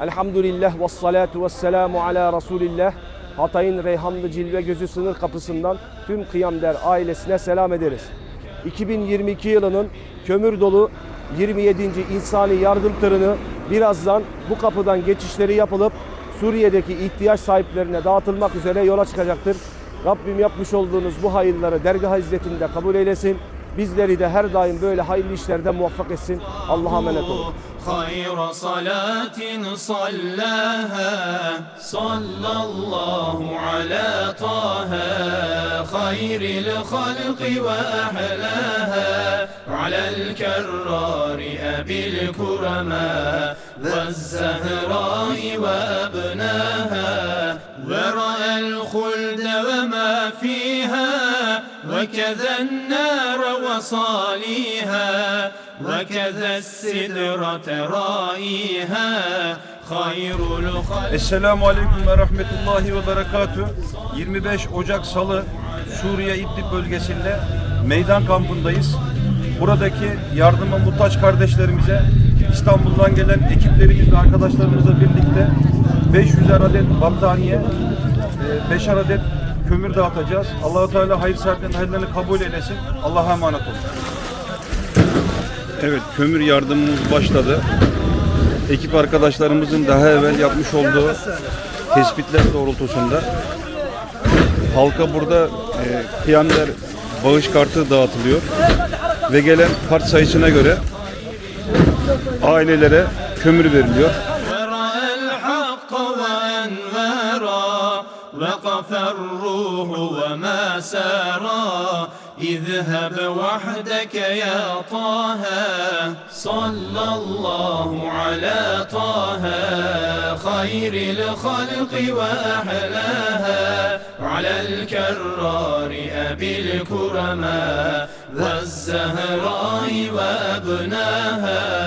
Elhamdülillah ve salatu ve selamu ala Resulillah. Hatay'ın Reyhanlı Cilve Gözü sınır kapısından tüm Kıyamder ailesine selam ederiz. 2022 yılının kömür dolu 27. insani yardım tırını birazdan bu kapıdan geçişleri yapılıp Suriye'deki ihtiyaç sahiplerine dağıtılmak üzere yola çıkacaktır. Rabbim yapmış olduğunuz bu hayırları dergah izzetinde kabul eylesin. Bizleri de her daim böyle hayırlı işlerde muvaffak etsin. Allah'a emanet olun. خير صلاة صلاها. صلى الله على طه خير الخلق وأحلاها. على الكرار أبي الكرماء والزهراء وأبناها. ورأى الخلد وما فيها. وكذا النار وصاليها وكذا السدرة رائيها خير الخلق Esselamu Aleyküm ve Rahmetullahi ve Berekatü. 25 Ocak Salı Suriye İdlib bölgesinde meydan kampındayız. Buradaki yardıma muhtaç kardeşlerimize İstanbul'dan gelen ekiplerimizle arkadaşlarımızla birlikte 500 adet battaniye, 5 adet kömür dağıtacağız. Allahu Teala hayır sahiplerinin hayırlarını kabul eylesin. Allah'a emanet olun. Evet, kömür yardımımız başladı. Ekip arkadaşlarımızın daha evvel yapmış olduğu tespitler doğrultusunda halka burada e, kıyamlar bağış kartı dağıtılıyor ve gelen kart sayısına göre ailelere kömür veriliyor. وقف الروح وما سارا اذهب وحدك يا طه. صلى الله على طه خير الخلق وأحلاها. على الكرار أبي الكرماء والزهراء وأبناها.